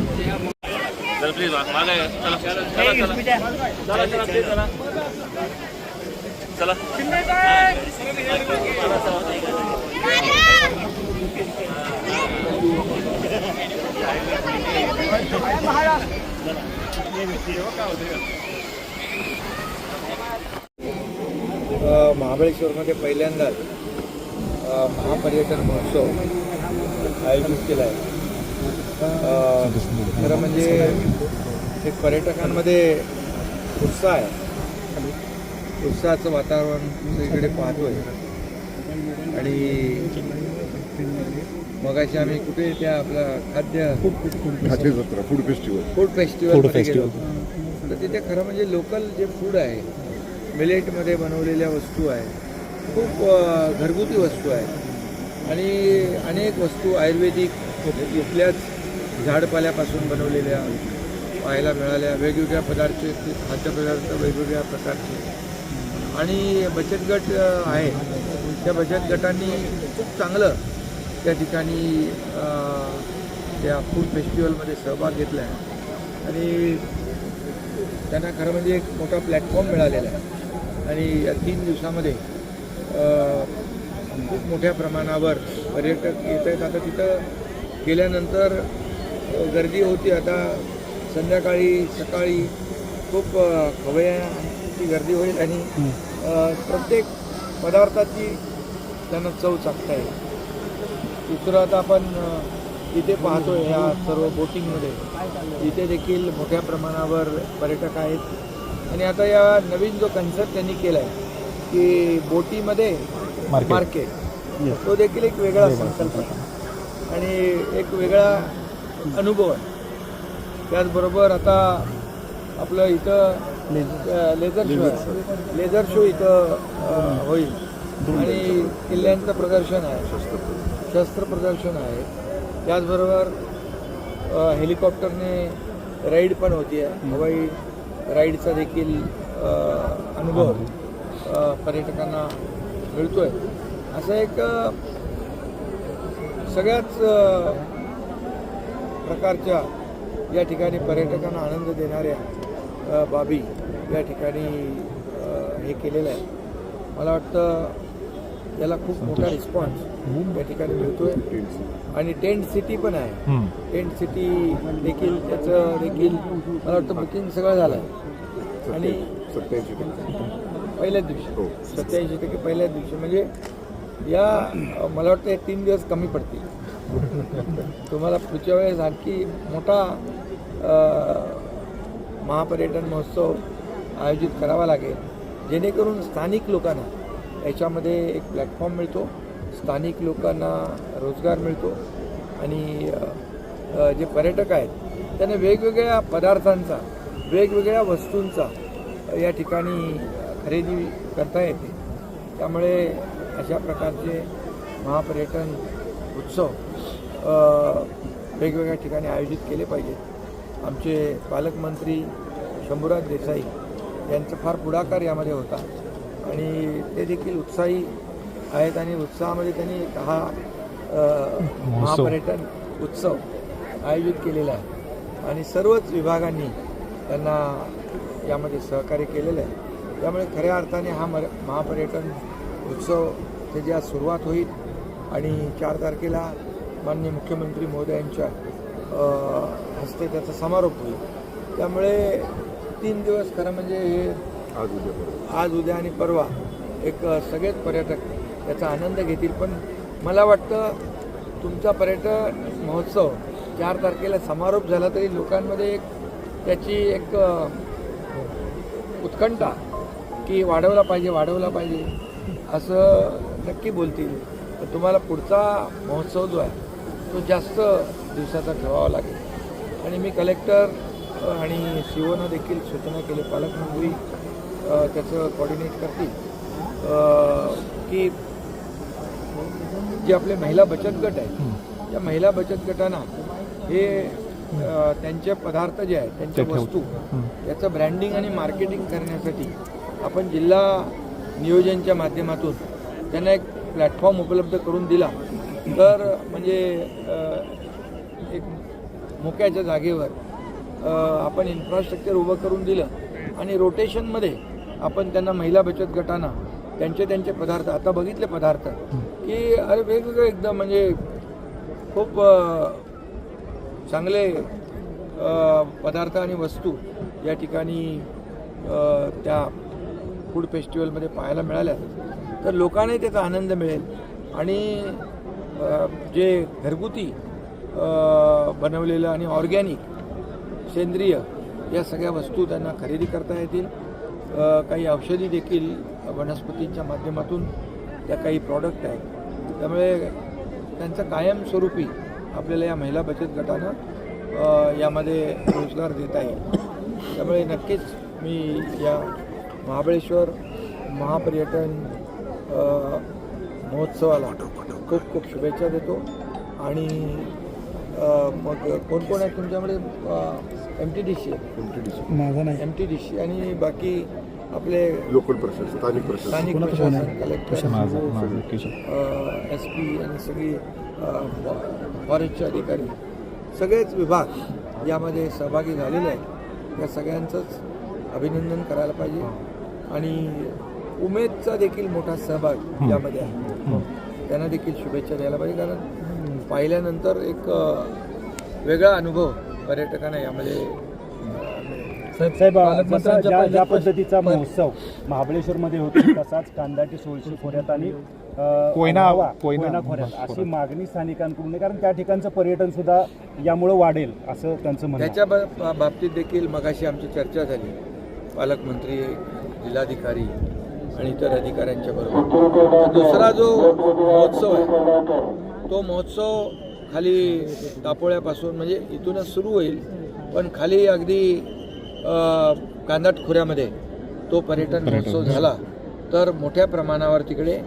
चला प्लीज मागे चला चला चला चला चला प्लीज चला चला अ, महाबळेश्वरमध्ये पहिल्यांदाच महापर्यटन महोत्सव आयोजित केला आहे खरं म्हणजे एक पर्यटकांमध्ये उत्साह आहे. उत्साहाचं वातावरण इकडे पाहतोय. आणि मगाशी आम्ही कुठे त्या आपला खाद्य खाद्य जत्रा फूड फेस्टिवल फूड फेस्टिवल गेलो. तर तिथे खरं म्हणजे लोकल जे फूड आहे मिलेटमध्ये बनवलेल्या वस्तू आहे खूप घरगुती वस्तू आहे आणि अनेक वस्तू आयुर्वेदिक इथल्याच झाडपाल्यापासून बनवलेल्या पाहायला मिळाल्या. वेगवेगळ्या पदार्थ खाद्यपदार्थ वेगवेगळ्या प्रकारचे. आणि बचत गट आहे. त्या बचत गटांनी खूप चांगलं त्या ठिकाणी त्या फूड फेस्टिवलमध्ये सहभाग घेतला आहे आणि त्यांना खरं म्हणजे एक मोठा प्लॅटफॉर्म मिळालेला आहे. आणि या तीन दिवसामध्ये खूप मोठ्या प्रमाणावर पर्यटक येत आहेत. आता तिथं गेल्यानंतर गर्दी होती. आता संध्याकाळी सकाळी खूप अ, खवय्यांची गर्दी होईल आणि प्रत्येक पदार्थाची त्यांना चव चाकता येईल. दुसरं आता आपण इथे पाहतोय ह्या सर्व बोटिंगमध्ये. इथे देखील मोठ्या प्रमाणावर पर्यटक आहेत. आणि आता या नवीन जो कन्सेप्ट त्यांनी केला आहे की बोटीमध्ये मार्केट तो देखील एक वेगळा संकल्प आहे. आणि एक वेगळा अनुभव आहे. त्याचबरोबर आता आपलं इथं लेझर शो आहे. लेझर शो इथं होईल. आणि किल्ल्यांचं प्रदर्शन आहे. शस्त्र प्रदर्शन आहे. त्याचबरोबर हेलिकॉप्टरने राईड पण होती. आहे हवाई राईडचा देखील अनुभव पर्यटकांना मिळतो आहे असं एक सगळ्याच प्रकारच्या या ठिकाणी पर्यटकांना आनंद देणाऱ्या बाबी या ठिकाणी हे केलेलं आहे. मला वाटतं याला खूप मोठा रिस्पॉन्स या ठिकाणी मिळतोय. आणि टेंट सिटी पण आहे. टेंट सिटी देखील त्याचं देखील मला वाटतं बुकिंग सगळं झालं आहे आणि सत्याऐंशी टक्के. पहिल्याच दिवशी. हो. सत्याऐंशी टक्के पहिल्याच दिवशी. म्हणजे या मला वाटतं हे तीन दिवस कमी पडतील. तुम्हाला पुढच्या वेळेस आणखी मोठा महापर्यटन महोत्सव आयोजित करावा लागेल. जेणेकरून स्थानिक लोकांना याच्यामध्ये एक प्लॅटफॉर्म मिळतो. स्थानिक लोकांना रोजगार मिळतो. आणि जे पर्यटक आहेत त्यांना वेगवेगळ्या पदार्थांचा वेगवेगळ्या वस्तूंचा या ठिकाणी खरेदी करता येते. त्यामुळे अशा प्रकारचे महापर्यटन उत्सव वेगवेगळ्या ठिकाणी आयोजित केले पाहिजेत. आमचे पालकमंत्री शंभूराज देसाई यांचा फार पुढाकार यामध्ये होता. आणि ते देखील उत्साही आहेत आणि उत्साहामध्ये त्यांनी हा महापर्यटन उत्सव आयोजित केलेला आहे. आणि सर्वच विभागांनी त्यांना यामध्ये सहकार्य केलेलं आहे. त्यामुळे खऱ्या अर्थाने हा मर महापर्यटन उत्सव त्याची आज सुरुवात होईल आणि चार तारखेला माननीय मुख्यमंत्री महोदयांच्या हस्ते त्याचा समारोप होईल. त्यामुळे तीन दिवस खरं म्हणजे हे आज उद्या आज उद्या आणि परवा. एक सगळेच पर्यटक त्याचा आनंद घेतील. पण मला वाटतं तुमचा पर्यटन महोत्सव चार तारखेला समारोप झाला तरी लोकांमध्ये एक त्याची एक उत्कंठा की वाढवला पाहिजे वाढवला पाहिजे असं नक्की बोलतील. तर तुम्हाला पुढचा महोत्सव जो आहे तो जास्त दिवसाचा ठेवावा लागेल. आणि मी कलेक्टर आणि सी देखील सूचना केली. पालकमंत्री त्याचं कॉर्डिनेट करतील. की जे आपले महिला बचत गट आहेत त्या महिला बचत गटांना हे त्यांचे पदार्थ जे आहेत त्यांच्या वस्तू याचं ब्रँडिंग आणि मार्केटिंग करण्यासाठी आपण जिल्हा नियोजनच्या माध्यमातून त्यांना एक प्लॅटफॉर्म उपलब्ध करून दिला. तर म्हणजे एक मोक्याच्या जागेवर आपण इन्फ्रास्ट्रक्चर उभं करून दिलं आणि रोटेशनमध्ये आपण त्यांना महिला बचत गटांना त्यांचे त्यांचे पदार्थ आता बघितले पदार्थ की अरे वेगवेगळे एकदम म्हणजे खूप चांगले पदार्थ आणि वस्तू या ठिकाणी त्या फूड फेस्टिवलमध्ये पाहायला मिळाल्या. तर लोकांनाही त्याचा आनंद मिळेल. आणि जे घरगुती बनवलेलं आणि ऑर्गॅनिक सेंद्रिय या सगळ्या वस्तू त्यांना खरेदी करता येतील. काही औषधी देखील वनस्पतींच्या माध्यमातून त्या काही प्रॉडक्ट आहेत. त्यामुळे त्यांचं कायमस्वरूपी आपल्याला या महिला बचत गटानं यामध्ये रोजगार देता येईल. त्यामुळे नक्कीच मी या महाबळेश्वर महापर्यटन महोत्सवाला खूप खूप शुभेच्छा देतो. आणि मग कोणकोण आहेत तुमच्यामध्ये? एम टी डी सी माझा नाही. एम टी डी सी आणि बाकी आपले लोकल प्रशासन स्थानिक प्रशासन. स्थानिक प्रशासन? कलेक्टर. एस पी आणि सगळी फॉरेस्टचे अधिकारी. सगळेच विभाग यामध्ये सहभागी झालेले आहेत. या सगळ्यांचंच अभिनंदन करायला पाहिजे. आणि उमेदचा देखील मोठा सहभाग यामध्ये आहे. त्यांना देखील शुभेच्छा द्यायला पाहिजे. कारण पाहिल्यानंतर एक वेगळा अनुभव पर्यटकांना यामध्ये. साहेब जसा ज्या ज्या पद्धतीचा महोत्सव महाबळेश्वरमध्ये होतो तसाच कांदाटी सोळशी खोऱ्यात आणि कोयना- कोयना- खोऱ्यात अशी मागणी स्थानिकांकडून आहे कारण त्या ठिकाणचं पर्यटन सुद्धा यामुळे वाढेल असं त्यांचं म्हणणं. त्याच्या बा- बाबतीत देखील मगाशी आमची चर्चा झाली पालकमंत्री जिल्हाधिकारी आणि इतर अधिकाऱ्यांच्या बरोबर दुसरा जो महोत्सव आहे तो महोत्सव खाली तापोळ्यापासून म्हणजे इथूनच सुरू होईल. पण खाली अगदी कांदाट खोऱ्यामध्ये तो पर्यटन महोत्सव झाला. तर मोठ्या प्रमाणावर तिकडे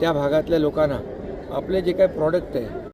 त्या भागातल्या लोकांना आपले जे काही प्रॉडक्ट आहे